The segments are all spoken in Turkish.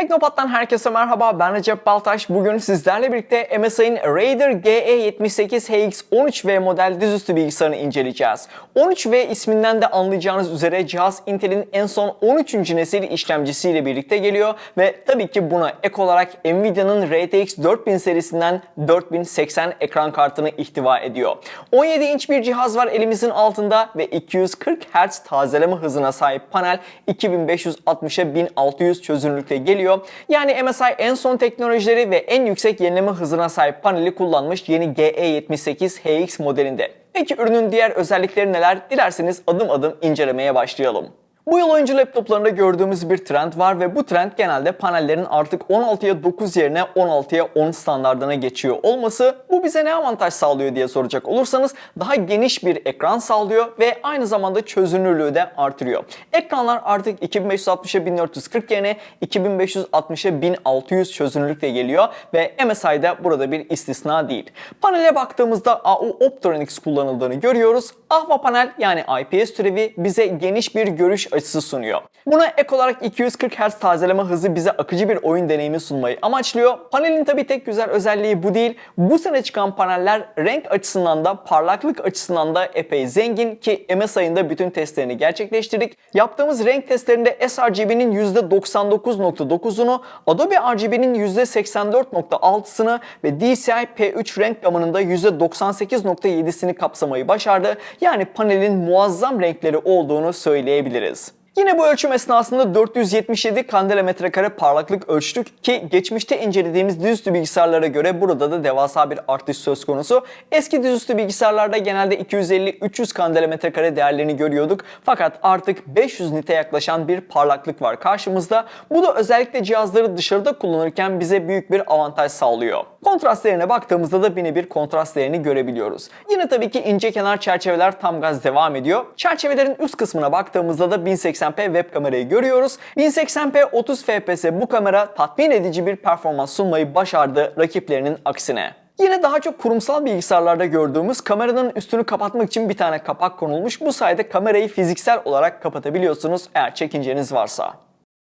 Teknopat'tan herkese merhaba. Ben Recep Baltaş. Bugün sizlerle birlikte MSI'nin Raider GE78HX13V model dizüstü bilgisayarını inceleyeceğiz. 13V isminden de anlayacağınız üzere cihaz Intel'in en son 13. nesil işlemcisiyle birlikte geliyor ve tabii ki buna ek olarak Nvidia'nın RTX 4000 serisinden 4080 ekran kartını ihtiva ediyor. 17 inç bir cihaz var elimizin altında ve 240 Hz tazeleme hızına sahip panel 2560'a 1600 çözünürlükte geliyor. Yani MSI en son teknolojileri ve en yüksek yenileme hızına sahip paneli kullanmış yeni GE78HX modelinde. Peki ürünün diğer özellikleri neler? Dilerseniz adım adım incelemeye başlayalım. Bu yıl oyuncu laptoplarında gördüğümüz bir trend var ve bu trend genelde panellerin artık 16'ya 9 yerine 16'ya 10 standardına geçiyor olması. Bu bize ne avantaj sağlıyor diye soracak olursanız daha geniş bir ekran sağlıyor ve aynı zamanda çözünürlüğü de artırıyor. Ekranlar artık 2560'a 1440 yerine 2560'a 1600 çözünürlükle geliyor ve MSI'de burada bir istisna değil. Panele baktığımızda AU Optronics kullanıldığını görüyoruz. Ahva panel yani IPS türevi bize geniş bir görüş açısı sunuyor. Buna ek olarak 240 Hz tazeleme hızı bize akıcı bir oyun deneyimi sunmayı amaçlıyor. Panelin tabii tek güzel özelliği bu değil. Bu sene çıkan paneller renk açısından da parlaklık açısından da epey zengin ki MSI'ın da bütün testlerini gerçekleştirdik. Yaptığımız renk testlerinde sRGB'nin %99.9'unu, Adobe RGB'nin %84.6'sını ve DCI P3 renk gamının da %98.7'sini kapsamayı başardı. Yani panelin muazzam renkleri olduğunu söyleyebiliriz. Yine bu ölçüm esnasında 477 kandela metrekare parlaklık ölçtük ki geçmişte incelediğimiz dizüstü bilgisayarlara göre burada da devasa bir artış söz konusu. Eski dizüstü bilgisayarlarda genelde 250-300 kandela metrekare değerlerini görüyorduk fakat artık 500 nite yaklaşan bir parlaklık var karşımızda. Bu da özellikle cihazları dışarıda kullanırken bize büyük bir avantaj sağlıyor. Kontrast baktığımızda da bir kontrast değerini görebiliyoruz. Yine tabii ki ince kenar çerçeveler tam gaz devam ediyor. Çerçevelerin üst kısmına baktığımızda da 1080p web kamerayı görüyoruz. 1080p 30 fps bu kamera tatmin edici bir performans sunmayı başardı rakiplerinin aksine. Yine daha çok kurumsal bilgisayarlarda gördüğümüz kameranın üstünü kapatmak için bir tane kapak konulmuş. Bu sayede kamerayı fiziksel olarak kapatabiliyorsunuz eğer çekinceniz varsa.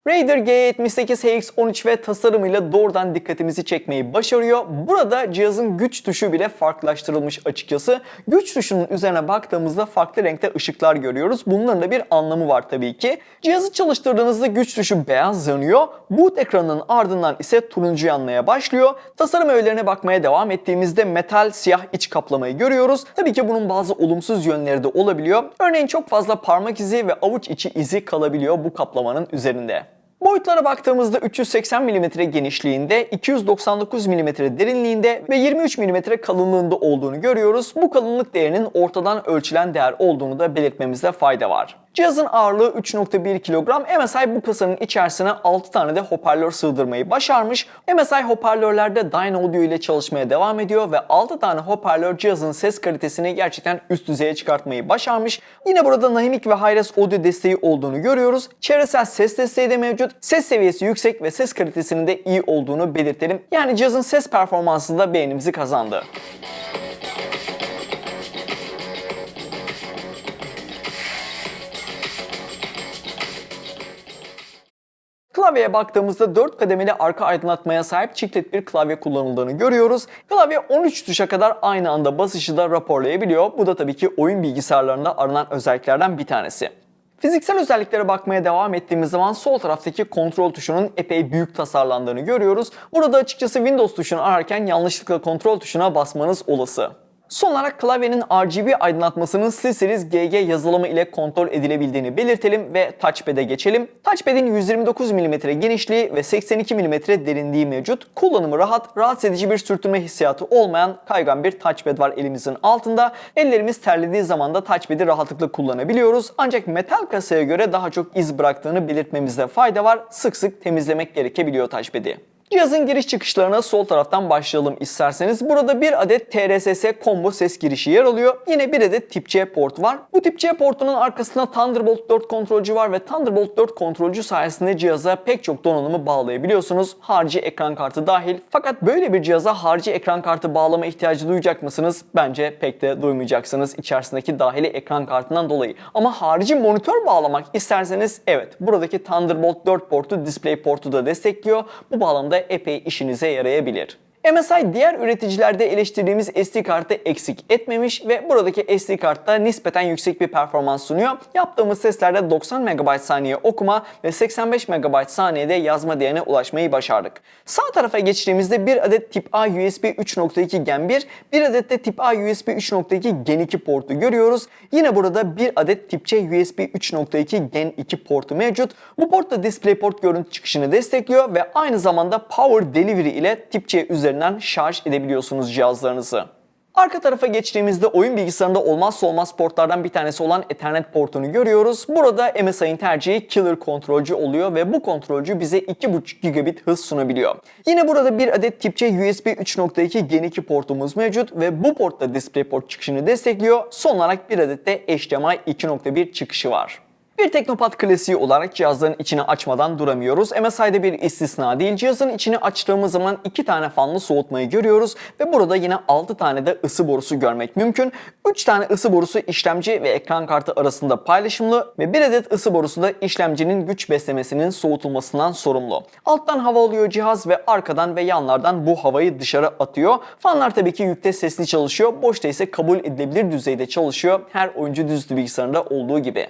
Raider G78HX13V tasarımıyla doğrudan dikkatimizi çekmeyi başarıyor. Burada cihazın güç tuşu bile farklılaştırılmış açıkçası. Güç tuşunun üzerine baktığımızda farklı renkte ışıklar görüyoruz. Bunların da bir anlamı var tabii ki. Cihazı çalıştırdığınızda güç tuşu beyaz yanıyor. Boot ekranının ardından ise turuncu yanmaya başlıyor. Tasarım öğelerine bakmaya devam ettiğimizde metal siyah iç kaplamayı görüyoruz. Tabii ki bunun bazı olumsuz yönleri de olabiliyor. Örneğin çok fazla parmak izi ve avuç içi izi kalabiliyor bu kaplamanın üzerinde. Boyutlara baktığımızda 380 mm genişliğinde, 299 mm derinliğinde ve 23 mm kalınlığında olduğunu görüyoruz. Bu kalınlık değerinin ortadan ölçülen değer olduğunu da belirtmemizde fayda var. Cihazın ağırlığı 3.1 kilogram. MSI bu kasanın içerisine 6 tane de hoparlör sığdırmayı başarmış. MSI hoparlörlerde Dyna Audio ile çalışmaya devam ediyor ve 6 tane hoparlör cihazın ses kalitesini gerçekten üst düzeye çıkartmayı başarmış. Yine burada Naimic ve Hi-Res audio desteği olduğunu görüyoruz. Çevresel ses desteği de mevcut. Ses seviyesi yüksek ve ses kalitesinin de iyi olduğunu belirtelim. Yani cihazın ses performansı da beğenimizi kazandı. Klavyeye baktığımızda 4 kademeli arka aydınlatmaya sahip çiftlet bir klavye kullanıldığını görüyoruz. Klavye 13 tuşa kadar aynı anda basışı da raporlayabiliyor. Bu da tabii ki oyun bilgisayarlarında aranan özelliklerden bir tanesi. Fiziksel özelliklere bakmaya devam ettiğimiz zaman sol taraftaki kontrol tuşunun epey büyük tasarlandığını görüyoruz. Burada açıkçası Windows tuşunu ararken yanlışlıkla kontrol tuşuna basmanız olası. Son olarak klavyenin RGB aydınlatmasının SteelSeries GG yazılımı ile kontrol edilebildiğini belirtelim ve Touchpad'e geçelim. Touchpad'in 129 mm genişliği ve 82 mm derinliği mevcut. Kullanımı rahat, rahatsız edici bir sürtünme hissiyatı olmayan kaygan bir touchpad var elimizin altında. Ellerimiz terlediği zaman da touchpad'i rahatlıkla kullanabiliyoruz. Ancak metal kasaya göre daha çok iz bıraktığını belirtmemizde fayda var. Sık sık temizlemek gerekebiliyor touchpad'i. Cihazın giriş çıkışlarına sol taraftan başlayalım isterseniz. Burada bir adet TRSS combo ses girişi yer alıyor. Yine bir adet tip C port var. Bu tip C portunun arkasında Thunderbolt 4 kontrolcü var ve Thunderbolt 4 kontrolcü sayesinde cihaza pek çok donanımı bağlayabiliyorsunuz. Harici ekran kartı dahil. Fakat böyle bir cihaza harici ekran kartı bağlama ihtiyacı duyacak mısınız? Bence pek de duymayacaksınız içerisindeki dahili ekran kartından dolayı. Ama harici monitör bağlamak isterseniz evet buradaki Thunderbolt 4 portu Display portu da destekliyor. Bu bağlamda epey işinize yarayabilir. MSI diğer üreticilerde eleştirdiğimiz SD kartı eksik etmemiş ve buradaki SD kartta nispeten yüksek bir performans sunuyor. Yaptığımız testlerde 90 MB saniye okuma ve 85 MB saniyede yazma değerine ulaşmayı başardık. Sağ tarafa geçtiğimizde bir adet tip A USB 3.2 Gen 1, bir adet de tip A USB 3.2 Gen 2 portu görüyoruz. Yine burada bir adet tip C USB 3.2 Gen 2 portu mevcut. Bu port da DisplayPort görüntü çıkışını destekliyor ve aynı zamanda Power Delivery ile tip C üzerinden şarj edebiliyorsunuz cihazlarınızı. Arka tarafa geçtiğimizde oyun bilgisayarında olmazsa olmaz portlardan bir tanesi olan Ethernet portunu görüyoruz. Burada MSI'nin tercihi Killer kontrolcü oluyor ve bu kontrolcü bize 2.5 gigabit hız sunabiliyor. Yine burada bir adet tip C USB 3.2 Gen 2 portumuz mevcut ve bu portta DisplayPort çıkışını destekliyor. Son olarak bir adet de HDMI 2.1 çıkışı var. Bir Teknopat klasiği olarak cihazların içini açmadan duramıyoruz. MSI'de bir istisna değil. Cihazın içini açtığımız zaman iki tane fanlı soğutmayı görüyoruz ve burada yine 6 tane de ısı borusu görmek mümkün. 3 tane ısı borusu işlemci ve ekran kartı arasında paylaşımlı ve bir adet ısı borusu da işlemcinin güç beslemesinin soğutulmasından sorumlu. Alttan hava alıyor cihaz ve arkadan ve yanlardan bu havayı dışarı atıyor. Fanlar tabii ki yükte sesli çalışıyor. Boşta ise kabul edilebilir düzeyde çalışıyor. Her oyuncu düzlü bilgisayarında olduğu gibi.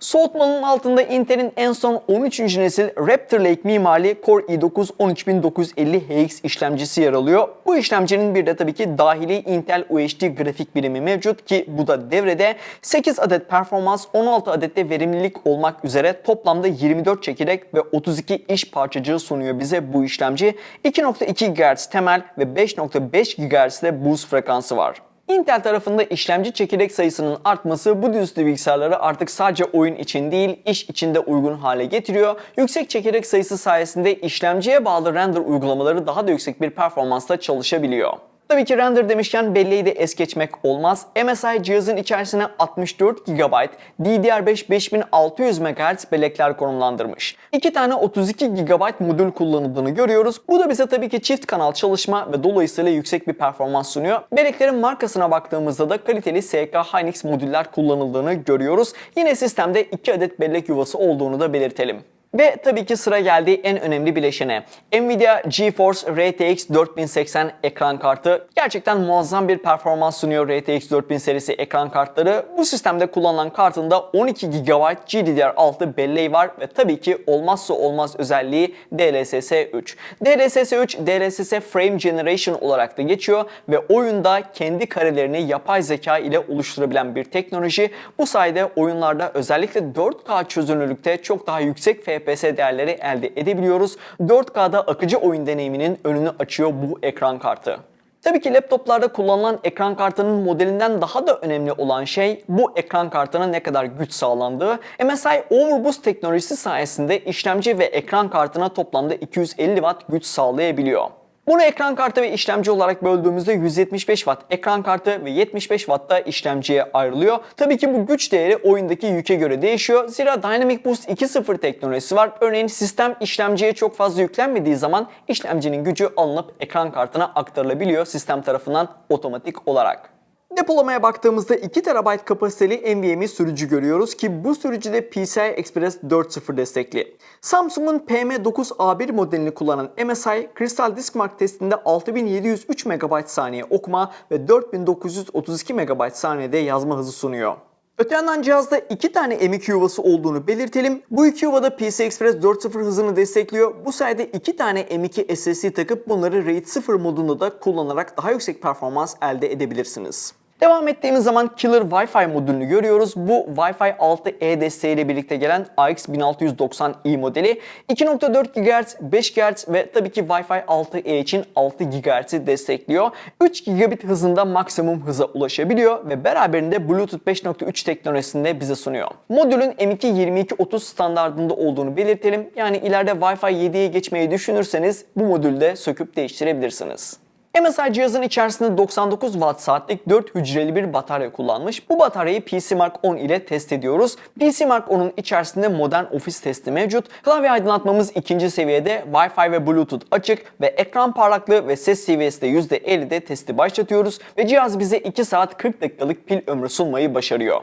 Soğutmanın altında Intel'in en son 13. nesil Raptor Lake mimari Core i9 13950 HX işlemcisi yer alıyor. Bu işlemcinin bir de tabii ki dahili Intel UHD grafik birimi mevcut ki bu da devrede 8 adet performans, 16 adet de verimlilik olmak üzere toplamda 24 çekirdek ve 32 iş parçacığı sunuyor bize bu işlemci. 2.2 GHz temel ve 5.5 GHz de boost frekansı var. Intel tarafında işlemci çekirdek sayısının artması bu dizüstü bilgisayarları artık sadece oyun için değil iş için de uygun hale getiriyor. Yüksek çekirdek sayısı sayesinde işlemciye bağlı render uygulamaları daha da yüksek bir performansla çalışabiliyor. Tabii ki render demişken belleği de es geçmek olmaz. MSI cihazın içerisine 64 GB DDR5 5600 MHz bellekler konumlandırmış. İki tane 32 GB modül kullanıldığını görüyoruz. Bu da bize tabii ki çift kanal çalışma ve dolayısıyla yüksek bir performans sunuyor. Belleklerin markasına baktığımızda da kaliteli SK Hynix modüller kullanıldığını görüyoruz. Yine sistemde 2 adet bellek yuvası olduğunu da belirtelim. Ve tabii ki sıra geldi en önemli bileşene. Nvidia GeForce RTX 4080 ekran kartı. Gerçekten muazzam bir performans sunuyor RTX 4000 serisi ekran kartları. Bu sistemde kullanılan kartında 12 GB GDDR6 belleği var ve tabii ki olmazsa olmaz özelliği DLSS 3. DLSS 3 DLSS Frame Generation olarak da geçiyor ve oyunda kendi karelerini yapay zeka ile oluşturabilen bir teknoloji. Bu sayede oyunlarda özellikle 4K çözünürlükte çok daha yüksek FPS değerleri elde edebiliyoruz. 4K'da akıcı oyun deneyiminin önünü açıyor bu ekran kartı. Tabii ki laptoplarda kullanılan ekran kartının modelinden daha da önemli olan şey bu ekran kartına ne kadar güç sağlandığı. MSI Overboost teknolojisi sayesinde işlemci ve ekran kartına toplamda 250 Watt güç sağlayabiliyor. Bunu ekran kartı ve işlemci olarak böldüğümüzde 175 Watt ekran kartı ve 75 Watt da işlemciye ayrılıyor. Tabii ki bu güç değeri oyundaki yüke göre değişiyor. Zira Dynamic Boost 2.0 teknolojisi var. Örneğin sistem işlemciye çok fazla yüklenmediği zaman işlemcinin gücü alınıp ekran kartına aktarılabiliyor sistem tarafından otomatik olarak. Depolamaya baktığımızda 2 TB kapasiteli NVMe sürücü görüyoruz ki bu sürücüde PCI Express 4.0 destekli. Samsung'un PM9A1 modelini kullanan MSI, Crystal Disk Mark testinde 6703 MB saniye okuma ve 4932 MB saniyede yazma hızı sunuyor. Öte yandan cihazda iki tane M2 yuvası olduğunu belirtelim. Bu iki yuvada PCI Express 4.0 hızını destekliyor. Bu sayede iki tane M2 SSD takıp bunları RAID 0 modunda da kullanarak daha yüksek performans elde edebilirsiniz. Devam ettiğimiz zaman Killer Wi-Fi modülünü görüyoruz. Bu Wi-Fi 6E desteğiyle birlikte gelen AX1690i modeli 2.4 GHz, 5 GHz ve tabii ki Wi-Fi 6E için 6 GHz'i destekliyor. 3 gigabit hızında maksimum hıza ulaşabiliyor ve beraberinde Bluetooth 5.3 teknolojisini de bize sunuyor. Modülün M2-2230 standartında olduğunu belirtelim. Yani ileride Wi-Fi 7'ye geçmeyi düşünürseniz bu modülde söküp değiştirebilirsiniz. MSI cihazın içerisinde 99 watt saatlik 4 hücreli bir batarya kullanmış. Bu bataryayı PC Mark 10 ile test ediyoruz. PC Mark 10'un içerisinde modern ofis testi mevcut. Klavye aydınlatmamız ikinci seviyede, Wi-Fi ve Bluetooth açık ve ekran parlaklığı ve ses seviyesi de %50'de testi başlatıyoruz ve cihaz bize 2 saat 40 dakikalık pil ömrü sunmayı başarıyor.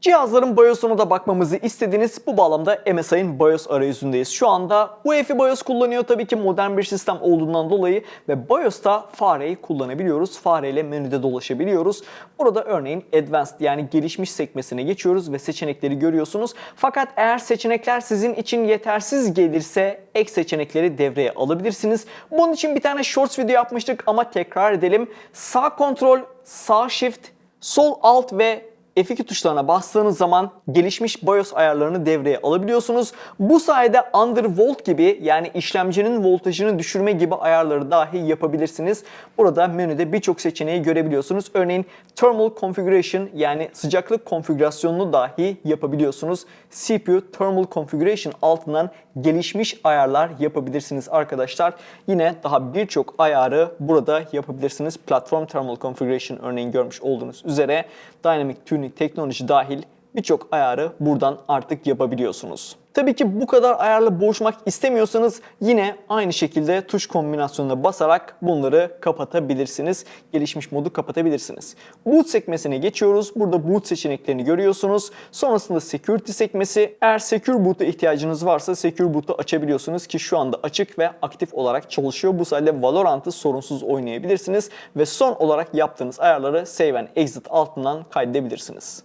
Cihazların BIOS'una da bakmamızı istediniz. Bu bağlamda MSI'nin BIOS arayüzündeyiz. Şu anda UEFI BIOS kullanıyor tabii ki modern bir sistem olduğundan dolayı ve BIOS'ta fareyi kullanabiliyoruz. Fareyle menüde dolaşabiliyoruz. Burada örneğin Advanced yani gelişmiş sekmesine geçiyoruz ve seçenekleri görüyorsunuz. Fakat eğer seçenekler sizin için yetersiz gelirse ek seçenekleri devreye alabilirsiniz. Bunun için bir tane Shorts video yapmıştık ama tekrar edelim. Sağ kontrol, sağ shift, sol alt ve F2 tuşlarına bastığınız zaman gelişmiş BIOS ayarlarını devreye alabiliyorsunuz. Bu sayede undervolt gibi yani işlemcinin voltajını düşürme gibi ayarları dahi yapabilirsiniz. Burada menüde birçok seçeneği görebiliyorsunuz. Örneğin thermal configuration yani sıcaklık konfigürasyonunu dahi yapabiliyorsunuz. CPU thermal configuration altından gelişmiş ayarlar yapabilirsiniz arkadaşlar. Yine daha birçok ayarı burada yapabilirsiniz. Platform thermal configuration örneğin görmüş olduğunuz üzere dynamic tuning teknoloji dahil birçok ayarı buradan artık yapabiliyorsunuz. Tabii ki bu kadar ayarla boğuşmak istemiyorsanız yine aynı şekilde tuş kombinasyonuna basarak bunları kapatabilirsiniz. Gelişmiş modu kapatabilirsiniz. Boot sekmesine geçiyoruz. Burada boot seçeneklerini görüyorsunuz. Sonrasında security sekmesi. Eğer secure boot'a ihtiyacınız varsa secure boot'u açabiliyorsunuz ki şu anda açık ve aktif olarak çalışıyor. Bu sayede Valorant'ı sorunsuz oynayabilirsiniz ve son olarak yaptığınız ayarları save and exit altından kaydedebilirsiniz.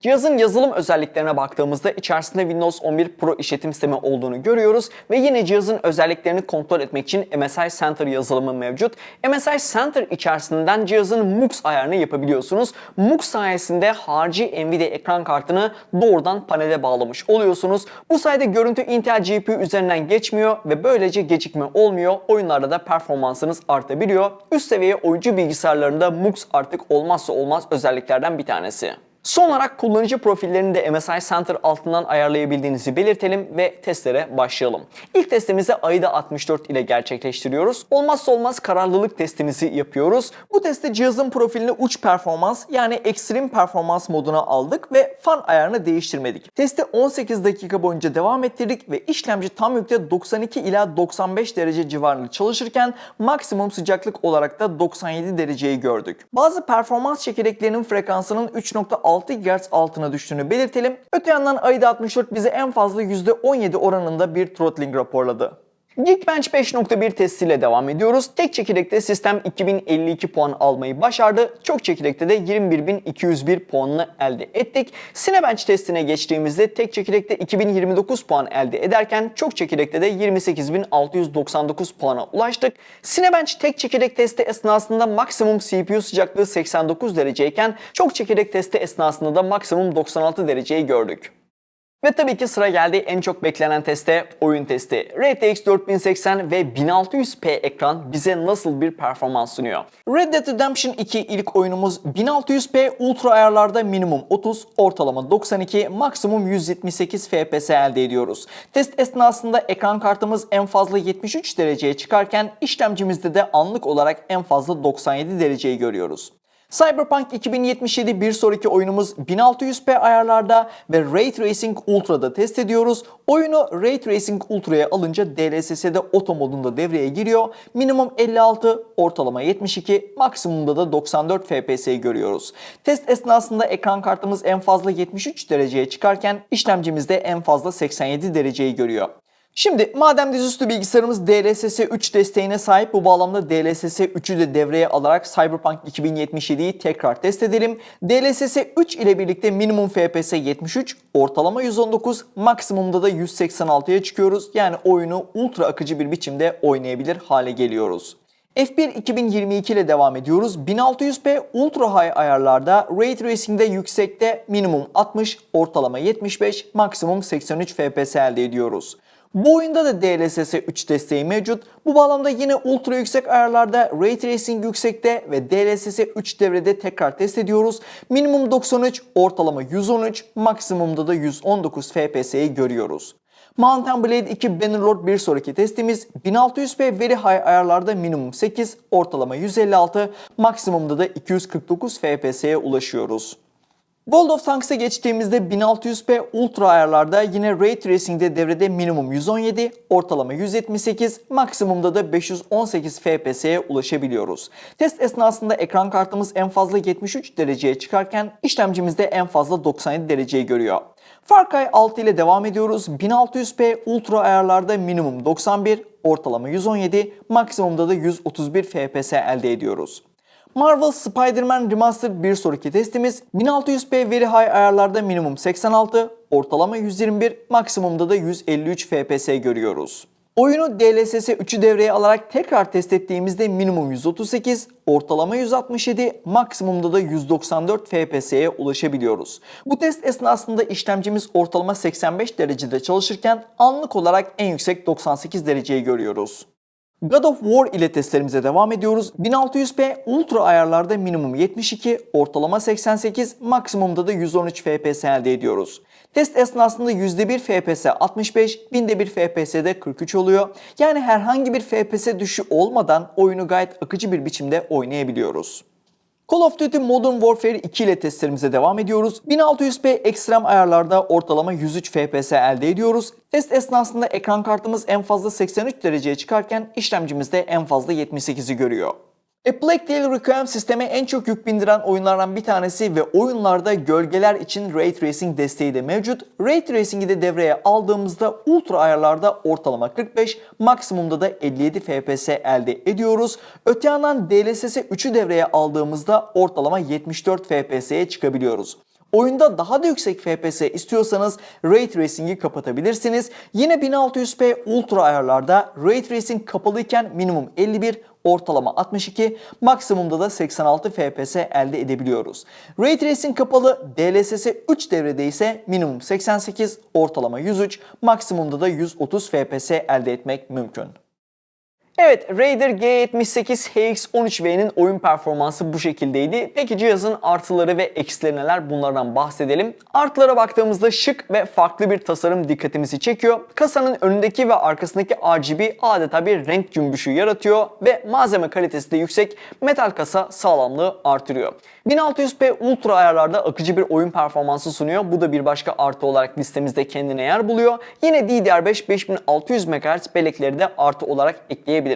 Cihazın yazılım özelliklerine baktığımızda içerisinde Windows 11 Pro işletim sistemi olduğunu görüyoruz ve yine cihazın özelliklerini kontrol etmek için MSI Center yazılımı mevcut. MSI Center içerisinden cihazın MUX ayarını yapabiliyorsunuz. MUX sayesinde harici Nvidia ekran kartını doğrudan panele bağlamış oluyorsunuz. Bu sayede görüntü Intel GPU üzerinden geçmiyor ve böylece gecikme olmuyor. Oyunlarda da performansınız artabiliyor. Üst seviye oyuncu bilgisayarlarında MUX artık olmazsa olmaz özelliklerden bir tanesi. Son olarak kullanıcı profillerini de MSI Center altından ayarlayabildiğinizi belirtelim ve testlere başlayalım. İlk testimizi AIDA 64 ile gerçekleştiriyoruz. Olmazsa olmaz kararlılık testimizi yapıyoruz. Bu testte cihazın profilini uç performans yani ekstrem performans moduna aldık ve fan ayarını değiştirmedik. Testi 18 dakika boyunca devam ettirdik ve işlemci tam yükte 92 ila 95 derece civarında çalışırken maksimum sıcaklık olarak da 97 dereceyi gördük. Bazı performans çekirdeklerinin frekansının 3.6 GHz altına düştüğünü belirtelim. Öte yandan AIDA 64 bize en fazla %17 oranında bir throttling raporladı. Geekbench 5.1 testiyle devam ediyoruz. Tek çekirdekte sistem 2052 puan almayı başardı. Çok çekirdekte de 21201 puanını elde ettik. Cinebench testine geçtiğimizde tek çekirdekte 2029 puan elde ederken çok çekirdekte de 28699 puana ulaştık. Cinebench tek çekirdek testi esnasında maksimum CPU sıcaklığı 89 dereceyken çok çekirdek testi esnasında da maksimum 96 dereceyi gördük. Ve tabii ki sıra geldi en çok beklenen teste, oyun testi. RTX 4080 ve 1600p ekran bize nasıl bir performans sunuyor? Red Dead Redemption 2 ilk oyunumuz 1600p ultra ayarlarda minimum 30, ortalama 92, maksimum 178 FPS elde ediyoruz. Test esnasında ekran kartımız en fazla 73 dereceye çıkarken işlemcimizde de anlık olarak en fazla 97 dereceyi görüyoruz. Cyberpunk 2077 bir sonraki oyunumuz 1600p ayarlarda ve Ray Tracing Ultra'da test ediyoruz. Oyunu Ray Tracing Ultra'ya alınca DLSS'de oto modunda devreye giriyor. Minimum 56, ortalama 72, maksimumda da 94 FPS'yi görüyoruz. Test esnasında ekran kartımız en fazla 73 dereceye çıkarken işlemcimizde en fazla 87 dereceyi görüyor. Şimdi madem dizüstü bilgisayarımız DLSS 3 desteğine sahip bu bağlamda DLSS 3'ü de devreye alarak Cyberpunk 2077'yi tekrar test edelim. DLSS 3 ile birlikte minimum FPS 73, ortalama 119, maksimumda da 186'ya çıkıyoruz. Yani oyunu ultra akıcı bir biçimde oynayabilir hale geliyoruz. F1 2022 ile devam ediyoruz. 1600p Ultra High ayarlarda, Ray Tracing'de yüksekte minimum 60, ortalama 75, maksimum 83 FPS elde ediyoruz. Bu oyunda da DLSS 3 desteği mevcut. Bu bağlamda yine ultra yüksek ayarlarda Ray Tracing yüksekte ve DLSS 3 devrede tekrar test ediyoruz. Minimum 93, ortalama 113, maksimumda da 119 FPS'yi görüyoruz. Mountain Blade 2 Bannerlord bir sonraki testimiz 1600p Very High ayarlarda minimum 8, ortalama 156, maksimumda da 249 FPS'ye ulaşıyoruz. World of Tanks'a geçtiğimizde 1600p Ultra ayarlarda yine Ray Tracing'de devrede minimum 117, ortalama 178, maksimumda da 518 FPS'ye ulaşabiliyoruz. Test esnasında ekran kartımız en fazla 73 dereceye çıkarken işlemcimizde en fazla 97 dereceyi görüyor. Far Cry 6 ile devam ediyoruz. 1600p Ultra ayarlarda minimum 91, ortalama 117, maksimumda da 131 FPS elde ediyoruz. Marvel Spider-Man Remastered bir sonraki testimiz 1600p Very High ayarlarda minimum 86, ortalama 121, maksimumda da 153 FPS görüyoruz. Oyunu DLSS 3'ü devreye alarak tekrar test ettiğimizde minimum 138, ortalama 167, maksimumda da 194 FPS'ye ulaşabiliyoruz. Bu test esnasında işlemcimiz ortalama 85 derecede çalışırken anlık olarak en yüksek 98 dereceyi görüyoruz. God of War ile testlerimize devam ediyoruz. 1600p Ultra ayarlarda minimum 72, ortalama 88, maksimumda da 113 FPS elde ediyoruz. Test esnasında %1 FPS 65, binde 1 FPS'de 43 oluyor. Yani herhangi bir FPS düşüşü olmadan oyunu gayet akıcı bir biçimde oynayabiliyoruz. Call of Duty Modern Warfare 2 ile testlerimize devam ediyoruz. 1600p ekstrem ayarlarda ortalama 103 FPS elde ediyoruz. Test esnasında ekran kartımız en fazla 83 dereceye çıkarken işlemcimizde en fazla 78'i görüyor. A Plague Tale Requiem sisteme en çok yük bindiren oyunlardan bir tanesi ve oyunlarda gölgeler için Ray Tracing desteği de mevcut. Ray Tracing'i de devreye aldığımızda ultra ayarlarda ortalama 45, maksimumda da 57 FPS elde ediyoruz. Öte yandan DLSS 3'ü devreye aldığımızda ortalama 74 FPS'ye çıkabiliyoruz. Oyunda daha da yüksek FPS istiyorsanız Ray Tracing'i kapatabilirsiniz. Yine 1600p Ultra ayarlarda Ray Tracing kapalıyken minimum 51, ortalama 62, maksimumda da 86 FPS elde edebiliyoruz. Ray Tracing kapalı, DLSS 3 devrede ise minimum 88, ortalama 103, maksimumda da 130 FPS elde etmek mümkün. Evet, Raider G78 HX13V'nin oyun performansı bu şekildeydi. Peki cihazın artıları ve eksileri neler bunlardan bahsedelim. Artılara baktığımızda şık ve farklı bir tasarım dikkatimizi çekiyor. Kasanın önündeki ve arkasındaki RGB adeta bir renk cümbüşü yaratıyor ve malzeme kalitesi de yüksek. Metal kasa sağlamlığı artırıyor. 1600p Ultra ayarlarda akıcı bir oyun performansı sunuyor. Bu da bir başka artı olarak listemizde kendine yer buluyor. Yine DDR5 5600 MHz bellekleri de artı olarak ekleyebiliriz.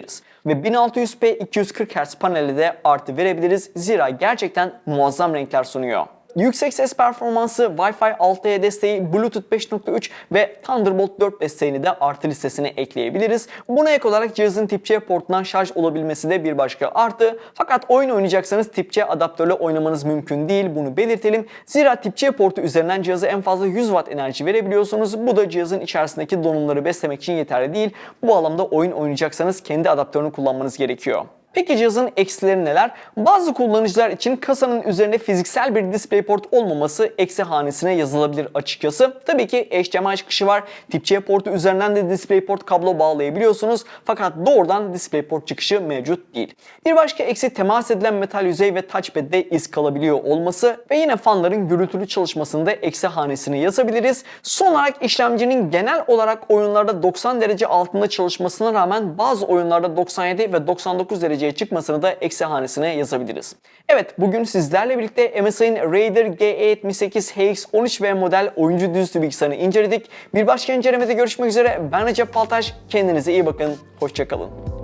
Ve 1600p 240 Hz paneli de artı verebiliriz. Zira gerçekten muazzam renkler sunuyor. Yüksek ses performansı, Wi-Fi 6E desteği, Bluetooth 5.3 ve Thunderbolt 4 desteğini de artı listesine ekleyebiliriz. Buna ek olarak cihazın tip C portundan şarj olabilmesi de bir başka artı. Fakat oyun oynayacaksanız tip C adaptörle oynamanız mümkün değil. Bunu belirtelim. Zira tip C portu üzerinden cihaza en fazla 100 Watt enerji verebiliyorsunuz. Bu da cihazın içerisindeki donanımları beslemek için yeterli değil. Bu alanda oyun oynayacaksanız kendi adaptörünü kullanmanız gerekiyor. Peki cihazın eksileri neler? Bazı kullanıcılar için kasanın üzerinde fiziksel bir DisplayPort olmaması eksi hanesine yazılabilir açıkçası. Tabii ki HDMI çıkışı var. Tip C portu üzerinden de DisplayPort kablo bağlayabiliyorsunuz. Fakat doğrudan DisplayPort çıkışı mevcut değil. Bir başka eksi temas edilen metal yüzey ve touchpad'de iz kalabiliyor olması ve yine fanların gürültülü çalışmasında eksi hanesine yazabiliriz. Son olarak işlemcinin genel olarak oyunlarda 90 derece altında çalışmasına rağmen bazı oyunlarda 97 ve 99 derece dereceye çıkmasını da eksi hanesine yazabiliriz. Evet bugün sizlerle birlikte MSI'nin Raider GE78 HX13V model oyuncu düzüstü bilgisayarını inceledik. Bir başka incelemede görüşmek üzere. Ben Recep Paltaş. Kendinize iyi bakın. Hoşçakalın.